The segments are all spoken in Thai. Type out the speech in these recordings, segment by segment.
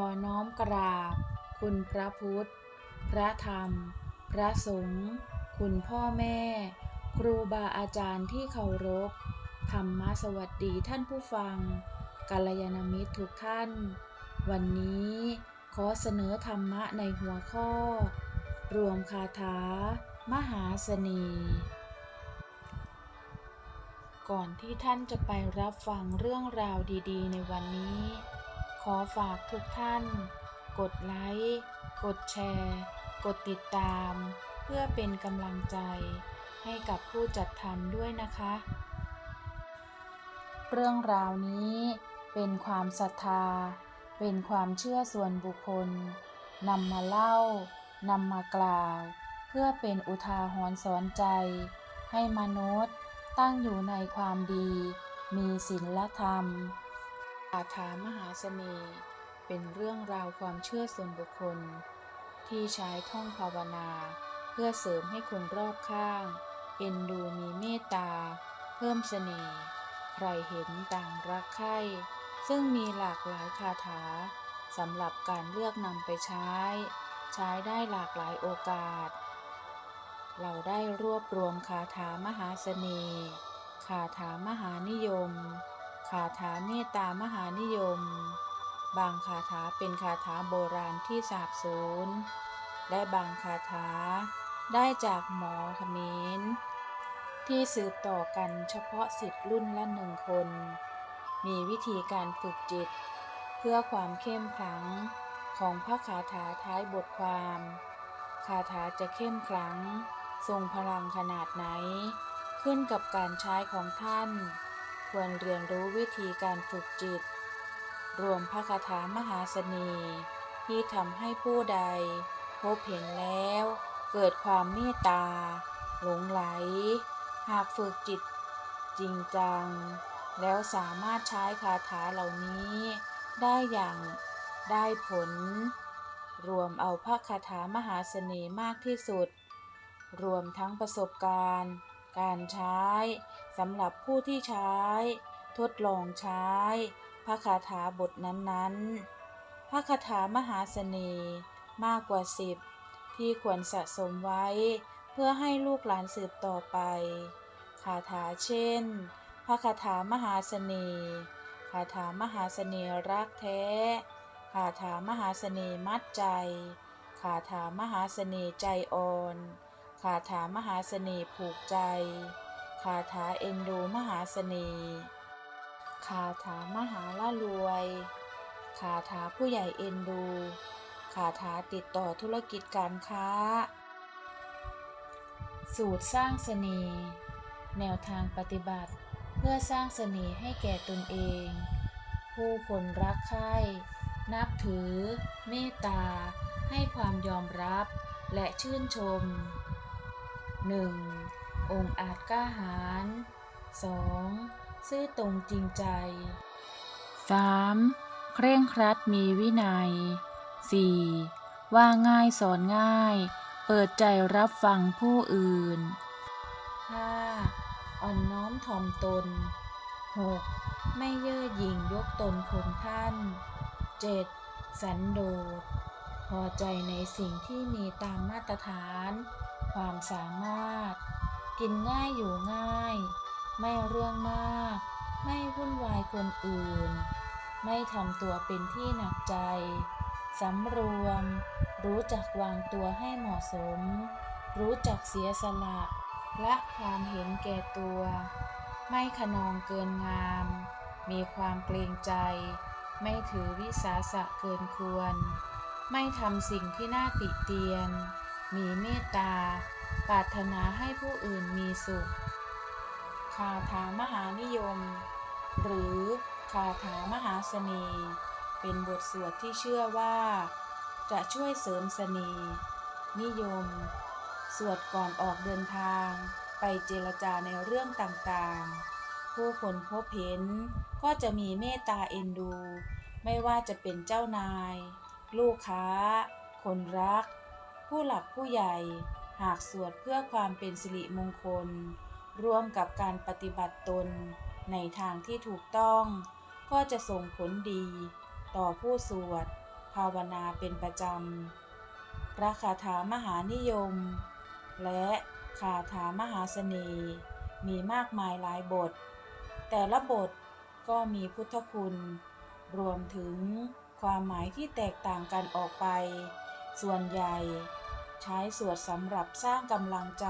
อน้อมกราบ คุณพระพุทธ พระธรรม พระสงฆ์คุณพ่อแม่ ครูบาอาจารย์ที่เคารพ ธรรมสวัสดีท่านผู้ฟังกัลยาณมิตรทุกท่าน วันนี้ขอเสนอธรรมะในหัวข้อ รวมคาถา มหาเสน่ห์ก่อนที่ท่านจะไปรับฟังเรื่องราวดี ๆ ในวันนี้ ขอฝากทุกท่าน กดไลค์ กดแชร์ กดติดตาม เพื่อเป็นกำลังใจ ให้กับผู้จัดทำด้วยนะคะ เรื่องราวนี้เป็นความศรัทธา เป็นความเชื่อส่วนบุคคลนำมาเล่านำมากล่าว เพื่อเป็นอุทาหรณ์สอนใจ ให้มนุษย์ตั้งอยู่ในความดี มีศีลธรรม คาถามหาเสน่ห์เป็นเรื่องราวความเชื่อส่วนบุคคล ที่ใช้ท่องภาวนา เพื่อเสริมให้คนรอบข้าง เอ็นดูมีเมตตา เพิ่มเสน่ห์ใครเห็นต่างรักใคร่ซึ่งมีหลากหลายคาถาสำหรับการเลือกนำไปใช้ ใช้ได้หลากหลายโอกาส เราได้รวบรวมคาถามหาเสน่ห์คาถามหานิยม คาถาเมตตามหานิยม บางคาถาเป็นคาถาโบราณที่สาบสูญ และบางคาถาได้จากหมอขมรที่สืบต่อกันเฉพาะสิทธิ์รุ่นละหนึ่งคน มีวิธีการฝึกจิต เพื่อความเข้มขลังของพระคาถาท้ายบทความ คาถาจะเข้มขลัง ทรงพลังขนาดไหน ขึ้นกับการใช้ของท่าน ควรเรียนรู้วิธีการฝึกจิต รวมพระคาถามหาเสน่ห์ที่ทำให้ผู้ใด พบเห็นแล้ว เกิดความเมตตา หลงไหล หากฝึกจิต จริงจัง แล้วสามารถใช้คาถาเหล่านี้ได้อย่างได้ผล รวมเอาพระคาถามหาเสน่ห์มากที่สุด รวมทั้งประสบการณ์ การใช้สำหรับผู้ที่ใช้ ทดลองใช้ พระคาถาบทนั้นๆ พระคาถามหาเสน่ห์มากกว่าสิบที่ควรสะสมไว้ เพื่อให้ลูกหลานสืบต่อไป คาถาเช่น พระคาถามหาเสน่ห์คาถามหาเสน่ห์รักแท้ คาถามหาเสน่ห์มัดใจ คาถามหาเสน่ห์ใจอ่อน คาถามหาเสน่ห์ผูกใจ คาถาเอ็นดูมหาเสน่ห์ คาถามหาล่ารวย คาถาผู้ใหญ่เอ็นดู คาถาติดต่อธุรกิจการค้า สูตรสร้างเสน่ห์ แนวทางปฏิบัติ เพื่อสร้างเสน่ห์ให้แก่ตนเอง ผู้คนรักใคร่นับถือ เมตตา ให้ความยอมรับและชื่นชม 1. องค์อาจกล้าหาญ 2. ซื่อตรงจริงใจ 3. เคร่งครัดมีวินัย 4. ว่าง่ายสอนง่าย เปิดใจรับฟังผู้อื่น 5. อ่อนน้อมถ่อมตน 6. ไม่เย่อหยิ่งยกตนข่มท่าน 7. สันโดษพอใจในสิ่งที่มีตามมาตรฐาน ความสามารถ กินง่ายอยู่ง่าย ไม่เรื่องมาก ไม่วุ่นวายคนอื่น ไม่ทำตัวเป็นที่หนักใจสำรวม รู้จักวางตัวให้เหมาะสม รู้จักเสียสละและความเห็นแก่ตัว ไม่ขนองเกินงาม มีความเกรงใจ ไม่ถือวิสาสะเกินควร ไม่ทำสิ่งที่น่าติเตียน มีเมตตา ปรารถนาให้ผู้อื่นมีสุข คาถามหานิยม หรือคาถามหาเสน่ห์เป็นบทสวดที่เชื่อว่า จะช่วยเสริมเสน่ห์นิยม สวดก่อนออกเดินทาง ไปเจรจาในเรื่องต่างๆ ผู้คนพบเห็นก็จะมีเมตตาเอ็นดู ไม่ว่าจะเป็นเจ้านาย ลูกค้า คนรัก ผู้หลักผู้ใหญ่หากสวดเพื่อความเป็นสิริมงคล ร่วมกับการปฏิบัติตนในทางที่ถูกต้อง ก็จะส่งผลดี ต่อผู้สวด ภาวนาเป็นประจำพระคาถามหานิยม และคาถามหาเสน่ห์มีมากมายหลายบท แต่ละบทก็มีพุทธคุณ รวมถึงความหมายที่แตกต่างกันออกไป ส่วนใหญ่ ใช้สวดสำหรับสร้างกำลังใจ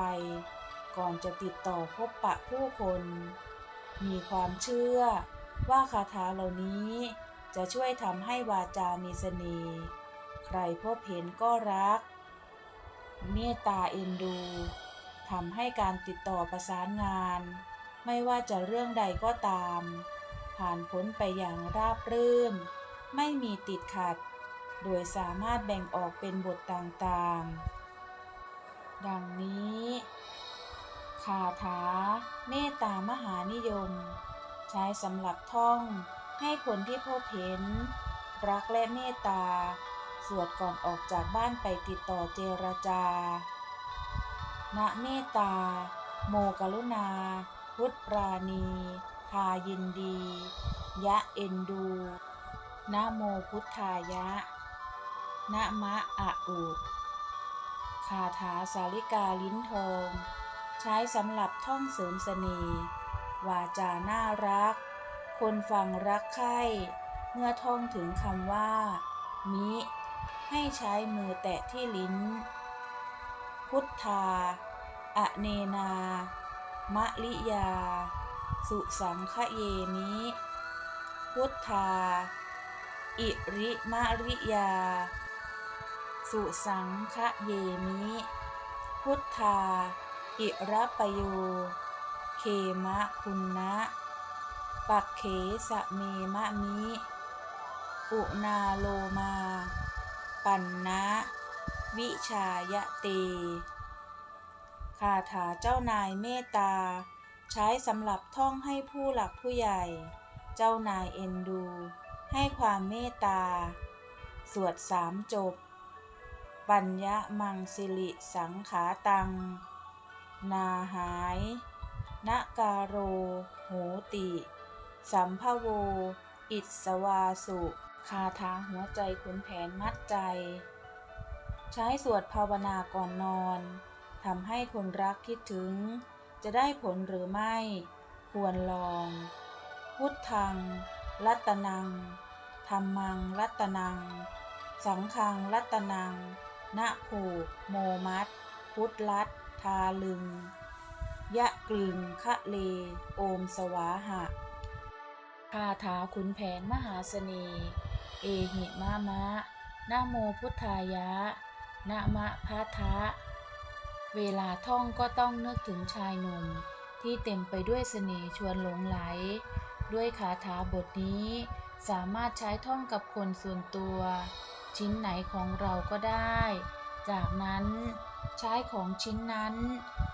ก่อนจะติดต่อพบปะผู้คน มีความเชื่อว่าคาถาเหล่านี้จะช่วยทำให้วาจามีเสน่ห์ ใครพบเห็นก็รัก เมตตาเอ็นดู ทำให้การติดต่อประสานงาน ไม่ว่าจะเรื่องใดก็ตาม ผ่านพ้นไปอย่างราบรื่น ไม่มีติดขัด โดยสามารถแบ่งออกเป็นบทต่างๆ ดังนี้คาถาเมตตามหานิยม ใช้สำหรับท่องให้คนที่พบเห็น รักและเมตตา สวดก่อนออกจากบ้านไปติดต่อเจรจา ณเมตตา โมกรุณา พุทธปราณีทายินดี ยะเอ็นดู นะโมพุทธายะ นะมะอะอุาถาสาลิกาลิ้นทอง ใช้สำหรับท่องเสริมเสน่ห์วาจาน่ารัก คนฟังรักใคร่เมื่อท่องถึงคำว่า มิ ให้ใช้มือแตะที่ลิ้น พุทธา อเนนา มะลิยา สุสังคเยมิพุทธา อิริมะริยา สุสังคะเยมิ พุทธา อิระปโย เคมะคุณนะปักเขสะเมมะมิ อุนาโลมา ปันนะ วิชายะเตคาถาเจ้านายเมตตา ใช้สำหรับท่องให้ผู้หลักผู้ใหญ่ เจ้านายเอ็นดู ให้ความเมตตา สวดสามจบ ปัญญมังสิริสังขาตัง นาหายนการโร โหติ สัมภโว อิสวาสุคาถาหัวใจขุนแผนมัดใจ ใช้สวดภาวนาก่อนนอนทำให้คนรักคิดถึง จะได้ผลหรือไม่ ควรลอง พุทธัง รัตนังธรรมัง รัตนัง สังฆัง รัตนัง นะผูโมมัดพุทธลัดทาลึง ยะกลึงคะเล โอมสวาหะคาถาขุนแผนมหาเสน่ห์ เอหิมะมะนะโมพุทธายะนะมะพัทะ เวลาท่องก็ต้องนึกถึงชายหนุ่มที่เต็มไปด้วยเสน่ห์ชวนหลงไหล ด้วยคาถาบทนี้ สามารถใช้ท่องกับคนส่วนตัว ชิ้นไหนของเราก็ได้ จากนั้นใช้ของชิ้นนั้น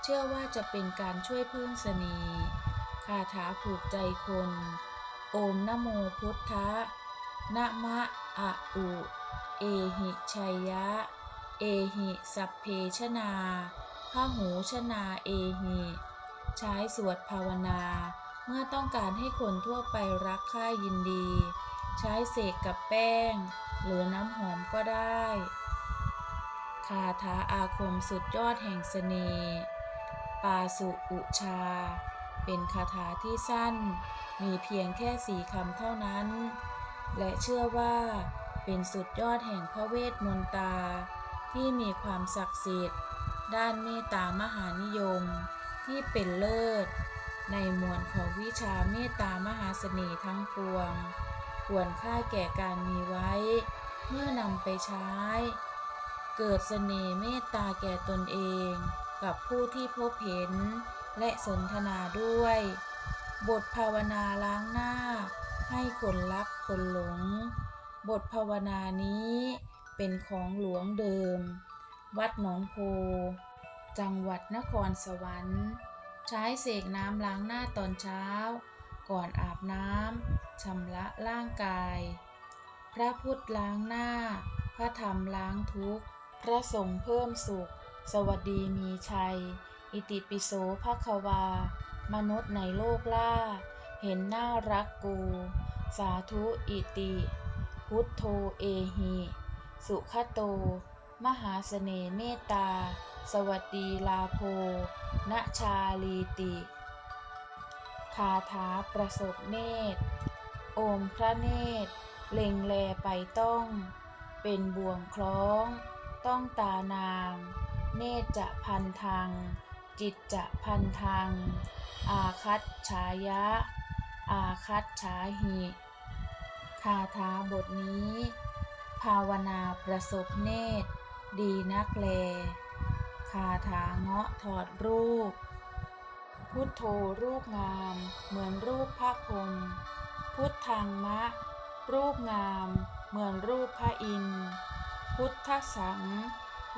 เชื่อว่าจะเป็นการช่วยเพิ่มเสน่ห์คาถาผูกใจคน โอมนโมพุทธะนะมะอะอุ เอหิชัยยะ เอหิสัพเพชนาพระหูชนาเอหิ ใช้สวดภาวนา เมื่อต้องการให้คนทั่วไปรักใคร่ยินดี ใช้เสกกับแป้ง หรือน้ำหอมก็ได้ คาถาอาคมสุดยอดแห่งเสน่ห์ปาสุอุชา เป็นคาถาที่สั้น มีเพียงแค่สี่คำเท่านั้น และเชื่อว่าเป็นสุดยอดแห่งพระเวทมนตราที่มีความศักดิ์สิทธิ์ ด้านเมตตามหานิยมที่เป็นเลิศ ในหมวดของวิชาเมตตามหาเสน่ห์ทั้งปวง ควรค่าแก่การมีไว้ เมื่อนำไปใช้ เกิดเสน่ห์เมตตาแก่ตนเอง กับผู้ที่พบเห็น และสนทนาด้วย บทภาวนาล้างหน้า ให้คนรักคนหลง บทภาวนานี้เป็นของหลวงเดิม วัดหนองโพ จังหวัดนครสวรรค์ ใช้เสกน้ำล้างหน้าตอนเช้า ก่อนอาบน้ำชำระร่างกาย พระพุทธล้างหน้า พระธรรมล้างทุกข์ พระสงฆ์เพิ่มสุข สวัสดีมีชัย อิติปิโสภควา มนุษย์ในโลกล่า เห็นน่ารักกู สาธุอิติ พุทโธเอหิ สุขโต มหาเสน่ห์เมตตา สวัสดีลาโภณชาลีติ คาถาประสบเนตร โอมพระเนตร เล็งแลไปต้อง เป็นบ่วงคล้อง ต้องตานาง เนตรจะพันทางจิตจะพันทางอาคัตฉายะ อาคัตฉาหิ คาถาบทนี้ ภาวนาประสบเนตร ดีนักแล คาถาเงาะถอดรูป พุทโธรูปงาม เหมือนรูปพระพรมพุทธังมะ รูปงาม เหมือนรูปพระอินทร์พุทธสัง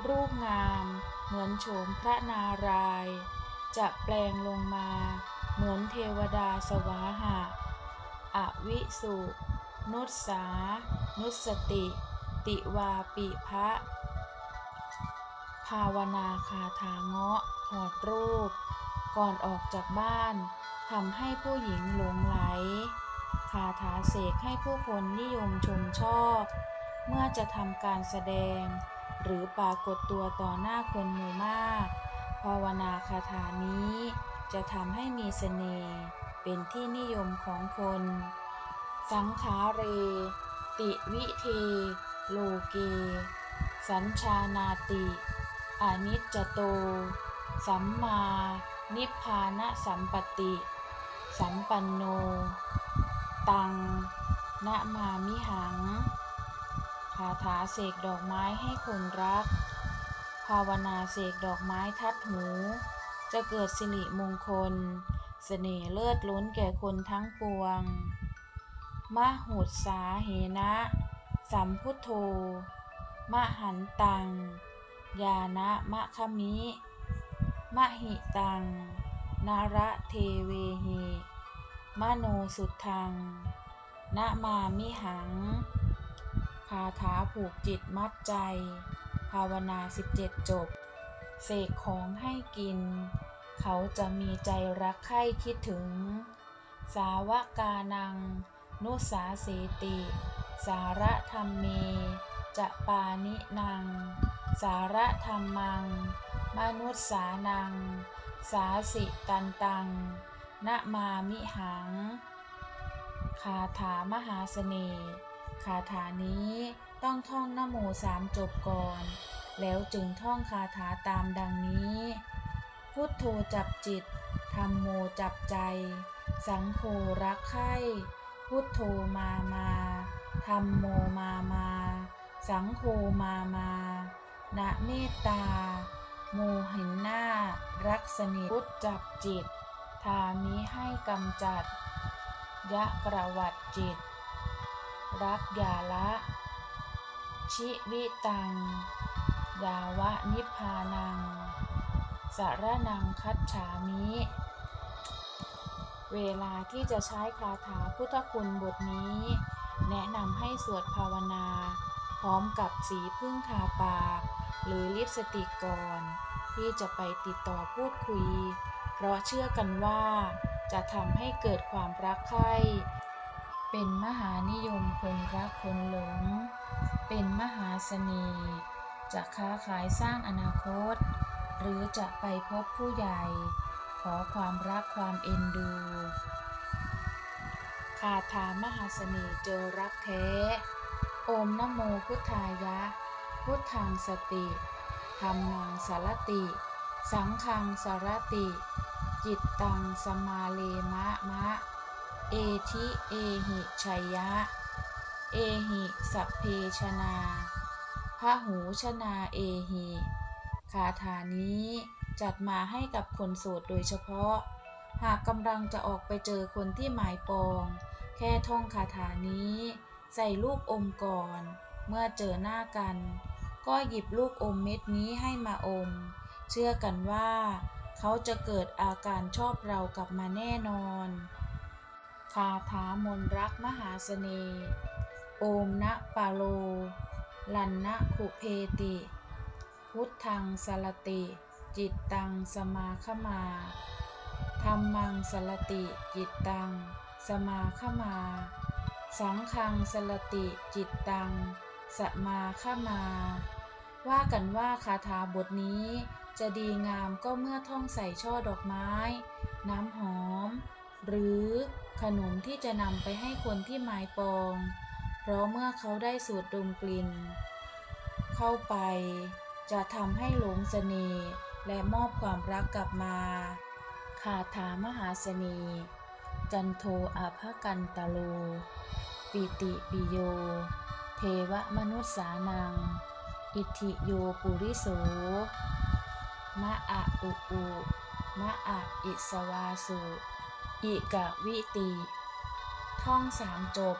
รูปงาม เหมือนโฉมพระนารายจะแปลงลงมา เหมือนเทวดาสวาหะ อวิสุ นุสสานุสติ ติวาปิพระภาวนาคาถาเงาะถอดรูป ก่อนออกจากบ้านทำให้ผู้หญิงหลงไหล คาถาเสกให้ผู้คนนิยมชมชอบ เมื่อจะทำการแสดง หรือปรากฏตัวต่อหน้าคนหมู่มาก ภาวนาคาถานี้จะทำให้มีเสน่ห์เป็นที่นิยมของคน สังขาเร ติวิเทโลเก สัญชานาติ อนิจจโต สัมมา นิพพานะสัมปติ สัมปันโน ตังนะมามิหังคาถาเสกดอกไม้ให้คนรัก ภาวนาเสกดอกไม้ทัดหู จะเกิดสิริมงคล เสน่ห์เลิศล้นแก่คนทั้งปวง มหุสาเหนะ สัมพุทโธ มหันตัง ยานะมะคมิ มหิตัง นาระเทเวหิมโนสุทังนะมามิหัง คาถาผูกจิตมัดใจ ภาวนา 17 จบ เสกของให้กิน เขาจะมีใจรักใคร่คิดถึง สาวกานัง นุสาเสติ สารธรรมเม จะปานินัง สารธรรมัง มนุษสานัง สาสิตันตังนะมามิหัง คาถามหาเสน่ห์คาถานี้ต้องท่องนโมสามจบก่อน แล้วจึงท่องคาถาตามดังนี้ พุทโธจับจิตธรรมโมจับใจ สังโฆรักใคร่พุทโธมามาธรรมโมมามา สังโฆมามานะเมตตา โมเห็นหน้ารักสนิทพุทธจับจิต ทามิให้กำจัด ยะกระวัดจิต รักยาละ ชิวิตัง ยาวะนิพพานัง สารนังคัจฉามิ เวลาที่จะใช้คาถาพุทธคุณบทนี้ แนะนำให้สวดภาวนา พร้อมกับสีพึ่งทาปาก หรือลิปสติกก่อน ที่จะไปติดต่อพูดคุย เพราะเชื่อกันว่าจะทำให้เกิดความรักใคร่เป็นมหานิยมคนรักคนหลง เป็นมหาเสน่ห์ จะค้าขายสร้างอนาคต หรือจะไปพบผู้ใหญ่ ขอความรักความเอ็นดูคาถามหาเสน่ห์เจอรักแท้ โอมนโมพุทธายะ พุทธังสติธรรมังสารติ สังฆังสารติ จิตตังสมาเลมะมะ เอทิเอหิชัยยะ เอหิสัพเพชนาพระหูชนาเอหิคาถานี้จัดมาให้กับคนโสดโดยเฉพาะ หากกำลังจะออกไปเจอคนที่หมายปอง แค่ท่องคาถานี้ ใส่ลูกอมก่อน เมื่อเจอหน้ากัน ก็หยิบลูกอมเม็ดนี้ให้มาอม เชื่อกันว่า เขาจะเกิดอาการชอบเรากลับมาแน่นอนคาถามนรักมหาเสน่ห์โอมนะปาโล ลันนะขุเพติ พุทธังสลติ จิตตังสมาคมาธรรมังสลติ จิตตัง สมาคมา สังคังสลติ จิตตัง สมาฆมา ว่ากันว่าคาถาบทนี้จะดีงามก็เมื่อท่องใส่ช่อดอกไม้ น้ำหอม หรือขนมที่จะนำไปให้คนที่หมายปอง เพราะเมื่อเขาได้สูดดมกลิ่น เข้าไปจะทำให้หลงเสน่ห์และมอบความรักกลับมาคาถามหาเสน่ห์จันโทอาภกันตโล ปิติปิโย เทวมนุษสานัง อิทิโยปุริโส มะอะอุอุ มะอะอิสวาสุ อิกะวิติท่องสามจบ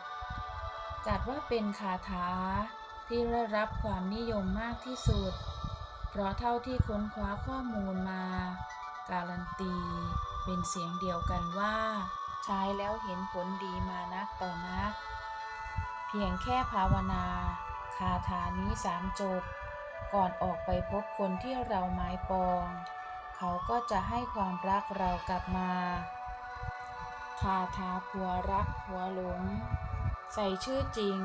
จัดว่าเป็นคาถาที่ได้รับความนิยมมากที่สุด เพราะเท่าที่ค้นคว้าข้อมูลมา การันตี เป็นเสียงเดียวกันว่า ใช้แล้วเห็นผลดีมานักต่อนัก พียงแค่ภาวนา คาถานี้สามจบ ก่อนออกไปพบคนที่เราหมายปอง เขาก็จะให้ความรักเรากลับมา คาถาผัวรักผัวหลง ใส่ชื่อจริง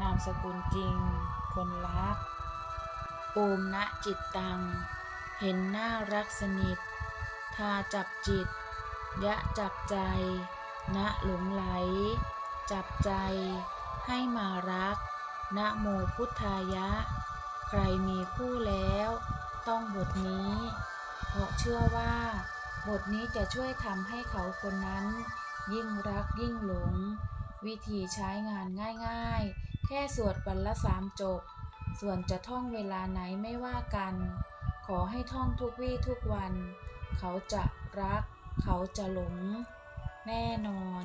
นามสกุลจริง คนรักโอมณจิตตัง เห็นหน้ารักสนิท ทาจับจิต ยะจับใจ ณหลงไหล จับใจ ให้มารัก นะโมพุทธายะ ใครมีคู่แล้ว ต้องบทนี้ เพราะเชื่อว่า บทนี้จะช่วยทำให้เขาคนนั้น ยิ่งรักยิ่งหลง วิธีใช้งานง่ายๆ แค่สวดวันละสามจบ ส่วนจะท่องเวลาไหนไม่ว่ากัน ขอให้ท่องทุกวี่ทุกวัน เขาจะรัก เขาจะหลง แน่นอน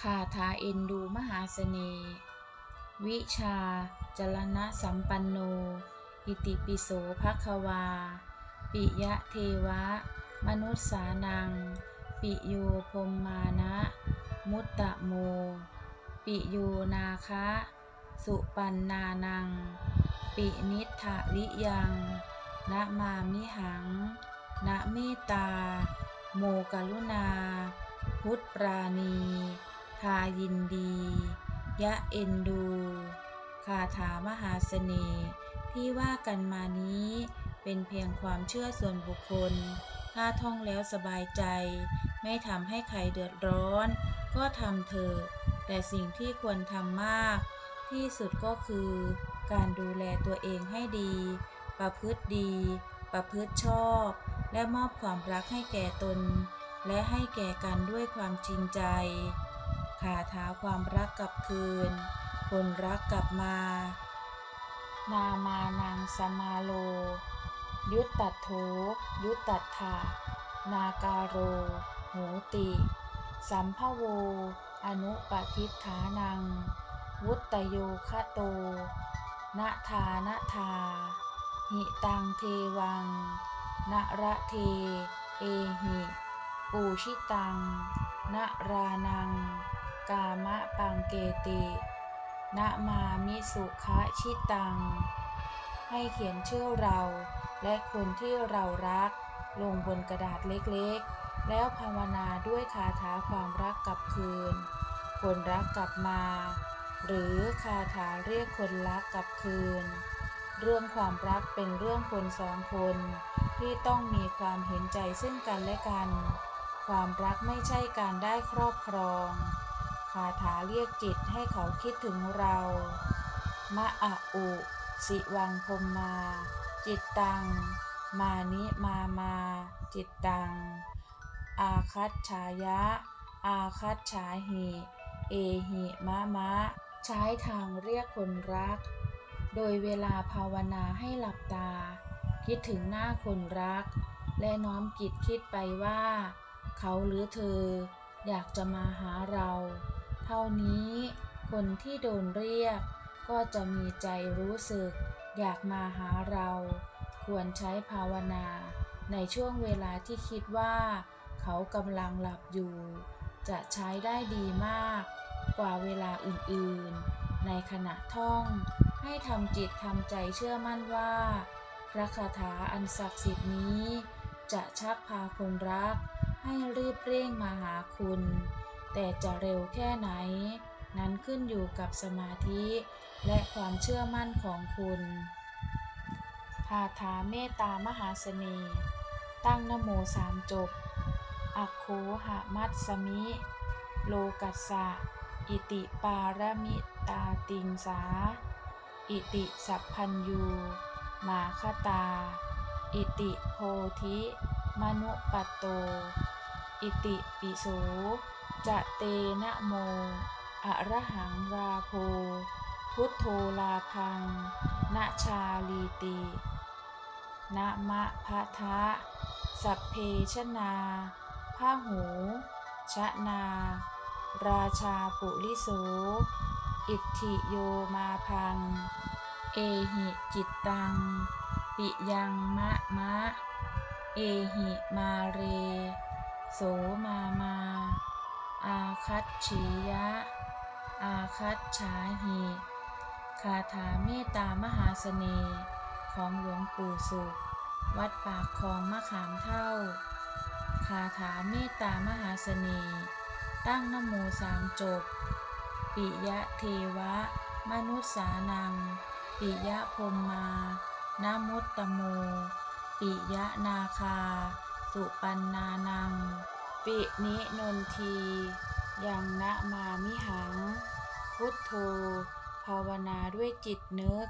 คาถาเอ็นดูมหาเสน่ห์ วิชา จรณะสัมปันโน อิติปิโสภควา ปิยะเทวะ มนุษสานัง ปิโยพมมานะ มุตตะโม ปิโยนาคะ สุปันนานัง ปินิทะลิยังนะมามิหังนะเมตตาโมกรุณา พุทธปราณี ทายินดี ยะเอ็นดู คาถามหาเสน่ห์ที่ว่ากันมานี้เป็นเพียงความเชื่อส่วนบุคคล ถ้าท่องแล้วสบายใจ ไม่ทำให้ใครเดือดร้อน ก็ทำเถอะ แต่สิ่งที่ควรทำมาก ที่สุดก็คือ การดูแลตัวเองให้ดี ประพฤติดี ประพฤติชอบ และมอบความรักให้แก่ตน และให้แก่กันด้วยความจริงใจ คาถาความรักกลับคืน คนรักกลับมา นามานังสมาโล ยุตตัดโถยุตตัดถานาการโร โหติ สัมภโว อนุปทิฏฐานัง วุตตโยคะโตนะทานะทา หิตังเทวังนะระเท เอหิ ปูชิตังนะรานัง กามะปังเกตินะมามิสุคะชิตัง ให้เขียนชื่อเรา และคนที่เรารัก ลงบนกระดาษเล็กๆ แล้วภาวนาด้วยคาถาความรักกลับคืน คนรักกลับมา หรือคาถาเรียกคนรักกลับคืน เรื่องความรักเป็นเรื่องคนสองคน ที่ต้องมีความเห็นใจซึ่งกันและกัน ความรักไม่ใช่การได้ครอบครองาถาเรียกจิตให้เขาคิดถึงเรา มะอะอุ สิวังพมมา จิตตัง มานิมามา จิตตัง อาคัตฉายะ อาคัตฉาหิ เอหิมะมะ ใช้ทางเรียกคนรัก โดยเวลาภาวนาให้หลับตา คิดถึงหน้าคนรัก และน้อมจิตคิดไปว่า เขาหรือเธออยากจะมาหาเรา เท่านี้คนที่โดนเรียก ก็จะมีใจรู้สึก อยากมาหาเรา ควรใช้ภาวนา ในช่วงเวลาที่คิดว่า เขากำลังหลับอยู่ จะใช้ได้ดีมาก กว่าเวลาอื่นๆ ในขณะท่อง ให้ทำจิตทำใจเชื่อมั่นว่า พระคาถาอันศักดิ์สิทธิ์นี้ จะชักพาคนรัก ให้รีบเร่งมาหาคุณ แต่จะเร็วแค่ไหน นั้นขึ้นอยู่กับสมาธิ และความเชื่อมั่นของคุณคาถาเมตตามหาเสน่ห์ ตั้งนโมสามจบ อักโขหะมัตสมิ โลกัสสะ อิติปารมิตาติงสา อิติสัพพัญยู มาคตา อิติโพธิ มนุปปตโต อิติปิโส จะเตนะโม อะระหังราโพ พุทโธลาพังนะชาลีตินะมะพะทะ สัพเพชนาพาหู ชะนา ราชาปุริโส อิทธิโยมาพัง เอหิจิตตัง ปิยังมะมะ เอหิมาเร โสมามา อาคัตฉียะ อาคัตฉาหิคาถาเมตตามหาเสน่ห์ของหลวงปู่สุข วัดปากคลองมะขามเท่า คาถาเมตตามหาเสน่ห์ตั้งนโมสามจบ ปิยะเทวะ มนุษสานัง ปิยะพรมมานามุตตโม ปิยะนาคา สุปันนานัง ปินินนทียังนะมามิหัง พุทโธ ภาวนาด้วยจิตนึก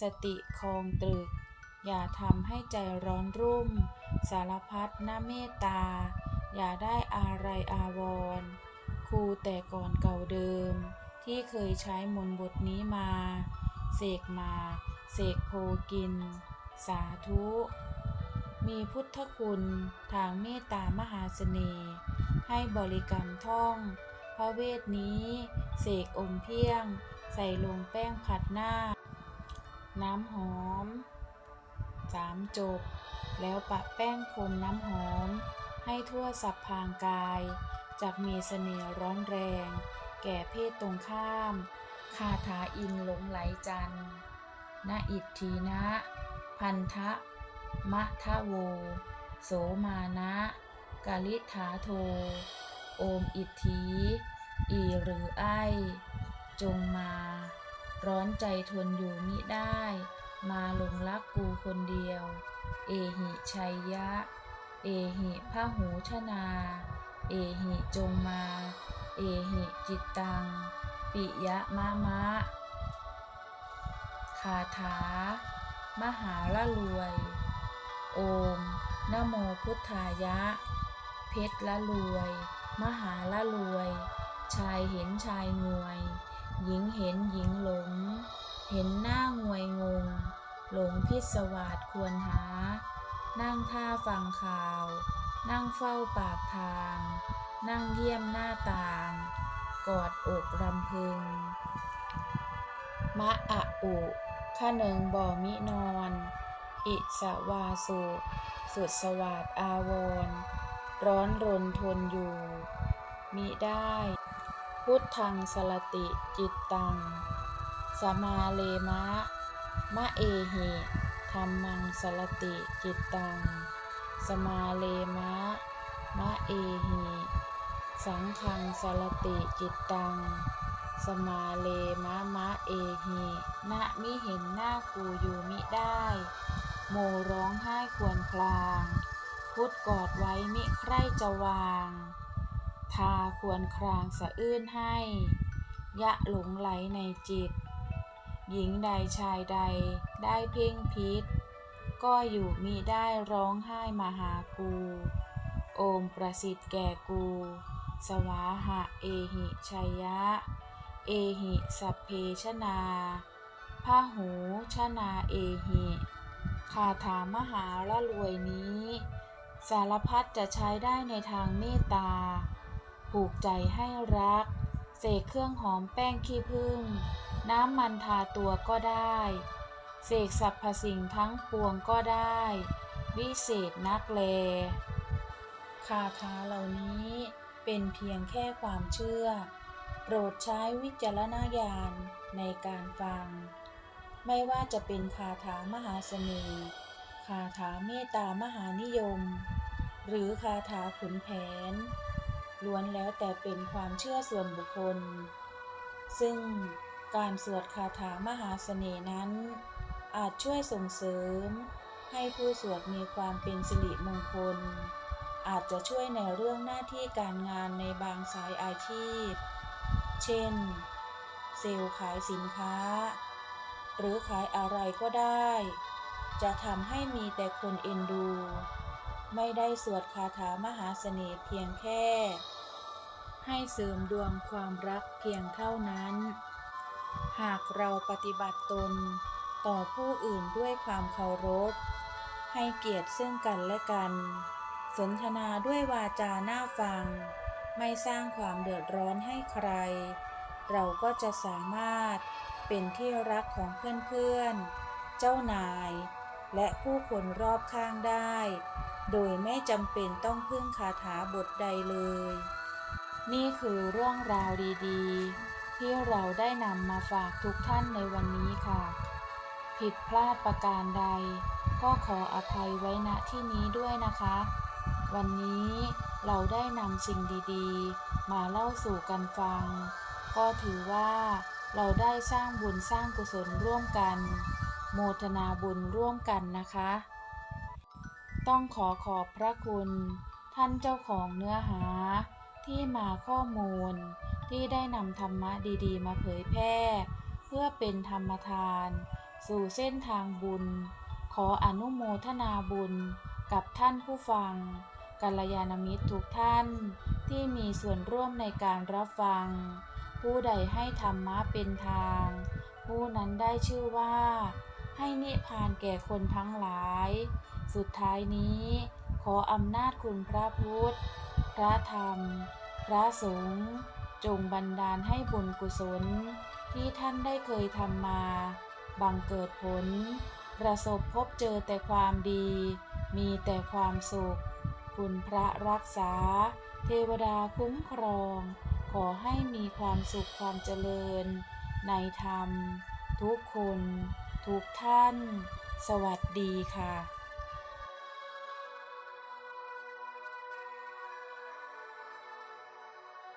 สติคลองตรึก อย่าทำให้ใจร้อนรุ่ม สารพัดน่าเมตตา อย่าได้อะไรอาวร์ครูแต่ก่อนเก่าเดิม ที่เคยใช้มนบทนี้มา เสกมา เสกโพกิน สาธุ มีพุทธคุณทางเมตตามหาเสน่ห์ให้บริกรรมท่อง พระเวทนี้ เสกอมเพียง ใส่ลงแป้งผัดหน้า น้ำหอมสามจบ แล้วปะแป้งพรมน้ำหอม ให้ทั่วสับพางกายจากมีเสน่ห์ร้อนแรง แก่เพศตรงข้ามคาถาอินหลงไหลจันทร์ณอิทธีนะ พันธะ มะทะโว โสมานะกาลิธาโท โอมอิทธีอีหรือไอ จงมา ร้อนใจทนอยู่มิได้ มาหลงรักกูคนเดียว เอหิชัยยะ เอหิพระหูชนา เอหิจงมา เอหิจิตตัง ปิยะมะมะ คาถา มหาละรวย โอมนโมพุทธายะ เพชรละรวย มหาละรวย ชายเห็นชายงวย หญิงเห็นหญิงหลง เห็นหน้างวยงง หลงพิศวาสควรหา นั่งท่าฟังข่าว นั่งเฝ้าปากทาง นั่งเยี่ยมหน้าต่าง กอดอกรำพึง มะอะอุข้าเนิงบ่อมินอน อิสวาสุ สุดสวาดอาวร ร้อนรนทนอยู่ มิได้ พุทธังสลติจิตตัง สมาเลมะ มะเอหิธรรมังสลติจิตตัง สมาเลมะ มะเอหิ สังฆังสลติจิตตังสมาเลมะมะเอหิณมิเห็นหน้ากูอยู่มิได้ โมร้องไห้ควรคลาง พุทธกอดไว้มิใคร่จะวาง ทาควรครางสะอื้นให้ ยะหลงไหลในจิต หญิงใดชายใดได้เพ่งพิษ ก็อยู่มิได้ร้องไห้มาหากู โอมประสิทธิ์แก่กู สวาหะเอหิชัยยะ เอหิสัพเพชนาพาหูชนาเอหิ คาถามหาละรวยนี้ สารพัดจะใช้ได้ในทางเมตตา ผูกใจให้รัก เสกเครื่องหอมแป้งขี้ผึ้งน้ำมันทาตัวก็ได้ เสกสรรพสิ่งทั้งปวงก็ได้ วิเศษนักแล คาถาเหล่านี้เป็นเพียงแค่ความเชื่อ โปรดใช้วิจารณญาณในการฟัง ไม่ว่าจะเป็นคาถามหาเสน่ห์ คาถาเมตตามหานิยม หรือคาถาขุนแผน ล้วนแล้วแต่เป็นความเชื่อส่วนบุคคล ซึ่งการสวดคาถามหาเสน่ห์นั้น อาจช่วยส่งเสริม ให้ผู้สวดมีความเป็นสิริมงคล อาจจะช่วยในเรื่องหน้าที่การงานในบางสายอาชีพ เช่น เซลล์ขายสินค้า หรือขายอะไรก็ได้ จะทำให้มีแต่คนเอ็นดู ไม่ได้สวดคาถามหาเสน่ห์เพียงแค่ ให้เสริมดวงความรักเพียงเท่านั้น หากเราปฏิบัติตนต่อผู้อื่นด้วยความเคารพ ให้เกียรติซึ่งกันและกัน สนทนาด้วยวาจาหน่าฟัง ไม่สร้างความเดือดร้อนให้ใคร เราก็จะสามารถ เป็นที่รักของเพื่อนๆ เจ้านาย และผู้คนรอบข้างได้ โดยไม่จำเป็นต้องพึ่งคาถาบทใดเลย นี่คือเรื่องราวดีๆ ที่เราได้นำมาฝากทุกท่านในวันนี้ค่ะ ผิดพลาดประการใด ก็ขออภัยไว้ณที่นี้ด้วยนะคะ วันนี้เราได้นำสิ่งดีๆ มาเล่าสู่กันฟัง ก็ถือว่า เราได้สร้างบุญสร้างกุศลร่วมกัน โมทนาบุญร่วมกันนะคะ ต้องขอขอบพระคุณ ท่านเจ้าของเนื้อหา ที่มาข้อมูล ที่ได้นำธรรมะดีๆ มาเผยแพร่ เพื่อเป็นธรรมทาน สู่เส้นทางบุญ ขออนุโมทนาบุญกับท่านผู้ฟังกัลยาณมิตรทุกท่านที่มีส่วนร่วมในการรับฟัง ผู้ใดให้ธรรมะเป็นทาง ผู้นั้นได้ชื่อว่า ให้นิพพานแก่คนทั้งหลาย สุดท้ายนี้ ขออำนาจคุณพระพุทธ พระธรรม พระสงฆ์จงบันดาลให้บุญกุศล ที่ท่านได้เคยทำมา บังเกิดผล ประสบพบเจอแต่ความดี มีแต่ความสุข คุณพระรักษา เทวดาคุ้มครอง ขอให้มีความสุขความเจริญ ในธรรม ทุกคน ทุกท่าน สวัสดีค่ะ